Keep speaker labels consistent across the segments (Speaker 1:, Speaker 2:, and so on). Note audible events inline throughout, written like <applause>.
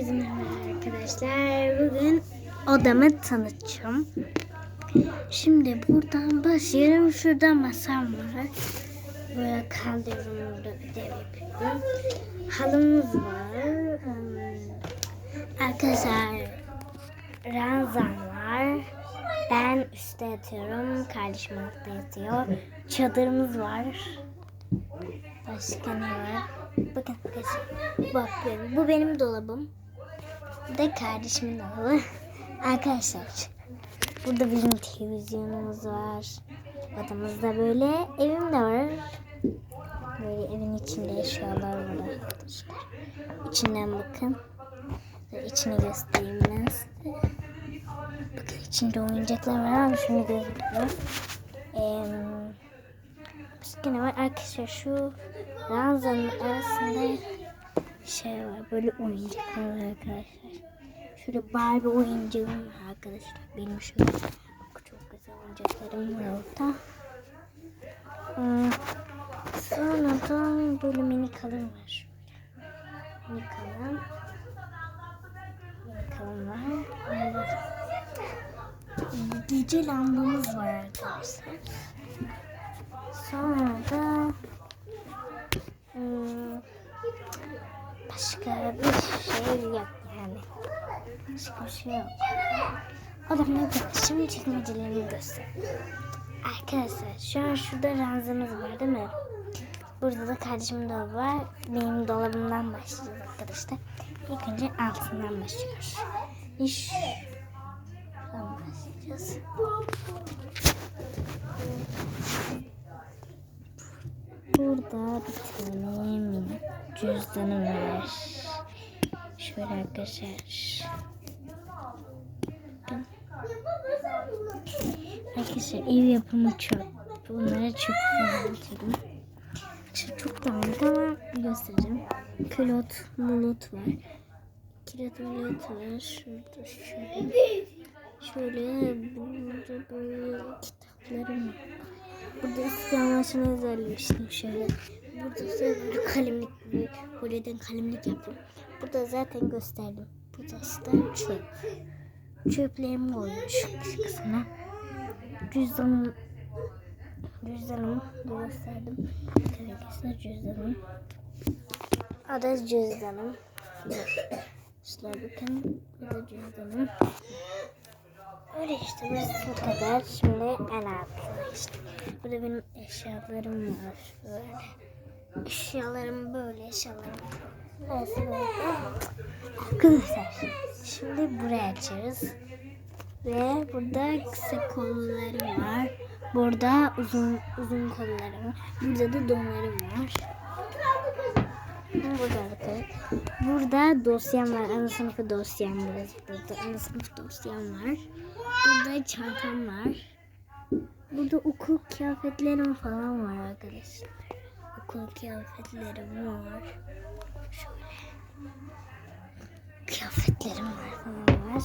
Speaker 1: Herkese merhaba arkadaşlar. Bugün odamı tanıtacağım. Şimdi buradan başlıyorum. Şurada masam var. Böyle kaldırıyorum burada ödev yapıyorum. Halımız var. Hmm, Arkadaşlar ranzam var. Ben üstte yatıyorum. Kardeşim altta yatıyor. Çadırımız var. Başka ne var? Bakın arkadaşlar. Bakıyorum. Bu benim dolabım. Da kardeşimin dolabı. Arkadaşlar. Burada bizim televizyonumuz var. Odamızda böyle evim de var. Böyle evin içinde eşyalar var arkadaşlar. İçinden bakın. Böyle içini göstereyim ben size. Bakın içinde oyuncaklar var ama şunu gözüküyor. Eee Başka ne var? Arkadaşlar şu ranzanın arasında şey var. Böyle oyuncaklar var arkadaşlar. Şurada Barbie oyuncağım var arkadaşlar. Benim şu çok güzel oyuncaklarım var orada. Hmm, Sonra da böyle mini kalın var. Şöyle. Mini kalın. Mini kalın var. Hmm, Gece lambamız var arkadaşlar. Sonra da hmm, başka bir şey yok yani. Başka bir şey yok. Odamda şimdi çekmecelerimi göster. Arkadaşlar şu an şurada ranzamız var değil mi? Burada da kardeşimin dolabı var. Benim dolabımdan başlayacağız arkadaşlar. İlk önce altından başlıyoruz. İş Şuradan başlayacağız. Burada bir tane cüzdanım var. Şöyle arkadaşlar. Arkadaşlar ev yapımı çöp. Bunlara çöp anlatıyorum. Çok, dağınık ama göstereceğim. Külot, mulut var. Külot, mulut var. Şurada şöyle. Şöyle burada böyle kitaplarım var. Burada İstiklal Marşı'nı özelleştim şöyle. Burada ise böyle kalemlik bir Holy'den kalemlik yaptım. Burada zaten gösterdim. Burada işte çöp. Çöplerimi koymuş kısmına. Cüzdanım cüzdanımı da gösterdim. Arkadaşlar cüzdanım. Adı cüzdanım. İşte bakın bu da cüzdanım. Öyle işte biz bu kadar. Şimdi en altına işte. Burada benim eşyalarım var. Böyle. Eşyalarım böyle eşyalarım. Burası böyle. Arkadaşlar şimdi buraya açarız. Ve burada kısa kollarım var. Burada uzun uzun kollarım var. Burada da donlarım var. Burada bakın. Burada dosyam var. Ana sınıfı dosyam burası. Burada ana sınıf dosyam var. Burada çantam var. Burada okul kıyafetlerim falan var arkadaşlar. Okul kıyafetlerim var. Şöyle. Kıyafetlerim var falan var.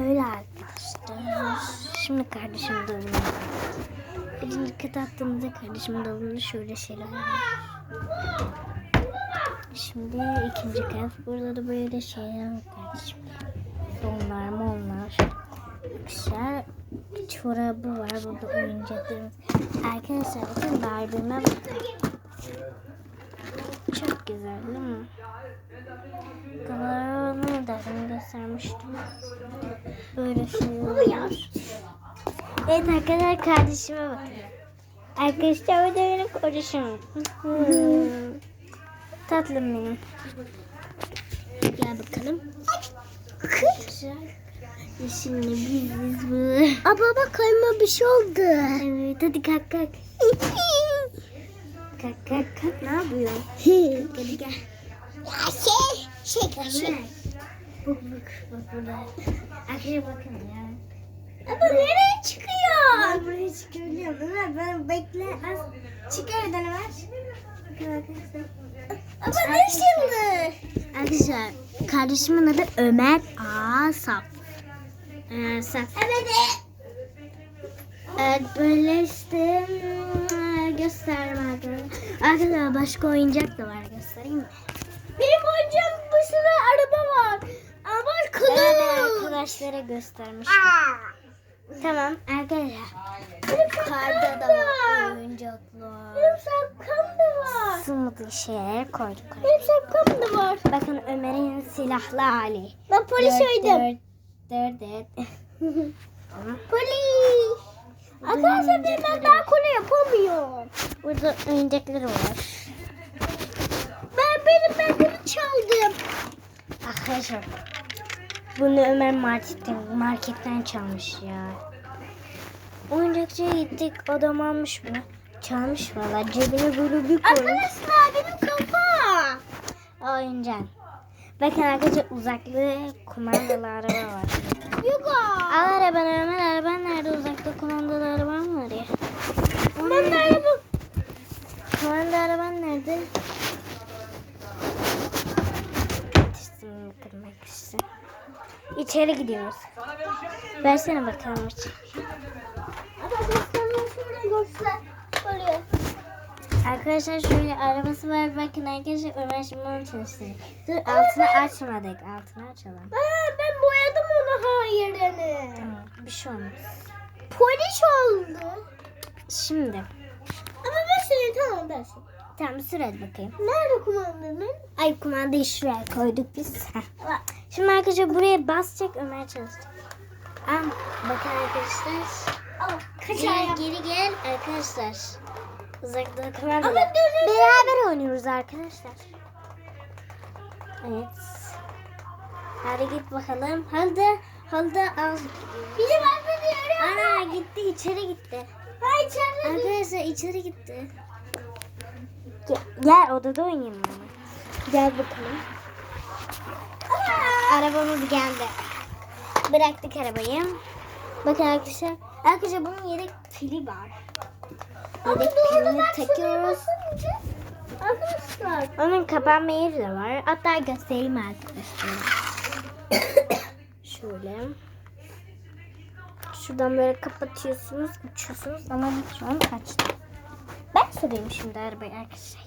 Speaker 1: Öyle arkadaşlar. Şimdi kardeşim dolabına Birinci kat attığımızda kardeşimin dolabında şöyle şeyler var. Şimdi ikinci kat. Burada da böyle şeyler var kardeşim. Donlar monlar. Arkadaşlar çorabı var. Burada oyuncaklarımız. Arkadaşlar bakın Barbie'me. Çok güzel değil mi? Kamerayı da göstermiştim. Böyle şeyler. Evet arkadaşlar kardeşime bakın. Arkadaşlar bu da benim kardeşim. Tatlım benim. Gel bakalım. Şimdi biziz bu. Aa baba kayma bir şey oldu. Evet hadi kalk kalk. <laughs> kalk kalk kalk ne yapıyorsun? hadi gel.
Speaker 2: Ya şey, şey, şey.
Speaker 1: Bak bak bak burada. Arkadaşlar bakın ya.
Speaker 2: Ama nereye çıkıyor?
Speaker 1: Ben buraya çıkabiliyorum mi? Ben bekle az. Çık evden. Bakın arkadaşlar.
Speaker 2: Ama ne şimdi?
Speaker 1: Arkadaşlar Kardeşimin adı Ömer Asap. Ee, sen.
Speaker 2: Evet.
Speaker 1: Evet böyle işte ıı, gösterme arkadaşlar. Başka oyuncak da var göstereyim mi?
Speaker 2: Benim oyuncağım başına araba var. Araba kılıç.
Speaker 1: Evet arkadaşlara göstermiştim. Aa. Tamam arkadaşlar. Karda da var oyuncaklar.
Speaker 2: Benim şapkam da var.
Speaker 1: Sığmadığı şeyler koyduk.
Speaker 2: Benim şapkam da var.
Speaker 1: Bakın Ömer'in silahlı hali.
Speaker 2: Ben polis oydum.
Speaker 1: Dört, dört, dört. <laughs>
Speaker 2: Polis. Arkadaşlar ben ben daha konu yapamıyorum.
Speaker 1: Burada oyuncakları var.
Speaker 2: Ben benim ben bunu çaldım.
Speaker 1: Arkadaşlar. Bunu Ömer marketten, marketten çalmış ya. Oyuncakçıya gittik. Adam almış bunu. Çalmış valla. Cebine böyle bir koymuş.
Speaker 2: Arkadaşlar benim kafa.
Speaker 1: Oyuncak. Bakın arkadaşlar uzaklı kumandalı araba var.
Speaker 2: Yok
Speaker 1: Al arabanı Ömer. Araban nerede? Uzakta kumandalı araban var ya.
Speaker 2: Ben de araba.
Speaker 1: Kumanda araban nerede? Yetiştim kırmak için. İçeri gidiyoruz. Versene bakalım içeri.
Speaker 2: Arkadaşlar
Speaker 1: şöyle arabası var. Bakın arkadaşlar Ömer şimdi onu çalıştırıyor. Dur altını açmadık. Altını açalım.
Speaker 2: Aa, ben boyadım onu hayırını.
Speaker 1: Tamam. Bir şey olmaz.
Speaker 2: Polis oldu.
Speaker 1: Şimdi.
Speaker 2: Ama ben seni tamam ben seni.
Speaker 1: Tamam sür hadi bakayım.
Speaker 2: Nerede kumandanın?
Speaker 1: Ay kumandayı şuraya koyduk biz. Şimdi arkadaşlar buraya basacak Ömer çalışacak. Al bakın arkadaşlar.
Speaker 2: Al. Kaç
Speaker 1: Geri, gel arkadaşlar. Uzakta kumanda.
Speaker 2: Ama dönüyor.
Speaker 1: Beraber oynuyoruz arkadaşlar. Evet. Hadi git bakalım. Hadi. Hadi al.
Speaker 2: Biri mı diyorum.
Speaker 1: Ana gitti içeri gitti.
Speaker 2: Ha içeride.
Speaker 1: Arkadaşlar içeri gitti. Gel, gel odada oynayalım ama. Gel bakalım. Arabamız geldi. Bıraktık arabayı. Bakın arkadaşlar. Arkadaşlar bunun yedek pili var. Yedek pilini takıyoruz.
Speaker 2: Arkadaşlar.
Speaker 1: Onun kapanma yeri de var. Hatta göstereyim arkadaşlar. <coughs> Şöyle. Şuradan böyle kapatıyorsunuz, uçuyorsunuz ama şu an kaçtı. Ben süreyim şimdi arabayı arkadaşlar.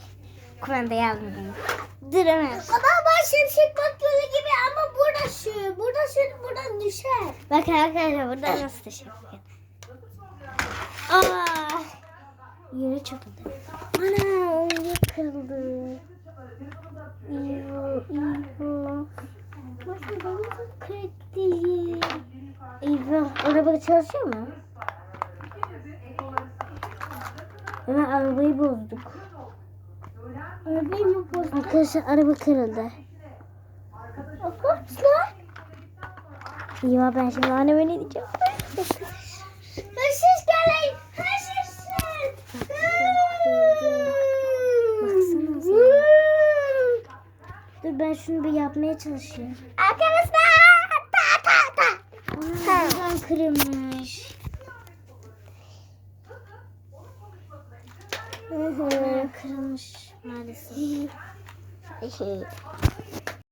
Speaker 1: Kumandayı aldım ben. Dur Ömer.
Speaker 2: Ama ben şimşek bakmalı gibi ama burada şu. Burada şu buradan düşer.
Speaker 1: Bakın arkadaşlar burada nasıl teşekkür Aa, yere çakıldı. Ana kırıldı. İyi, iyi.
Speaker 2: Bakın benim çok kırık değil.
Speaker 1: Eyvah, araba çalışıyor mu? Hemen arabayı bozduk.
Speaker 2: Arabayı mı bozdun?
Speaker 1: Arkadaşlar araba kırıldı.
Speaker 2: Arkadaşlar.
Speaker 1: Eyvah ben şimdi anneme ne diyeceğim?
Speaker 2: Hırsız gelin. Hırsız.
Speaker 1: Baksana sen. Dur ben şunu bir yapmaya çalışıyorum.
Speaker 2: Arkadaşlar. Ta ta ta.
Speaker 1: Buradan kırılmış. Hı, kırılmış maalesef. <laughs>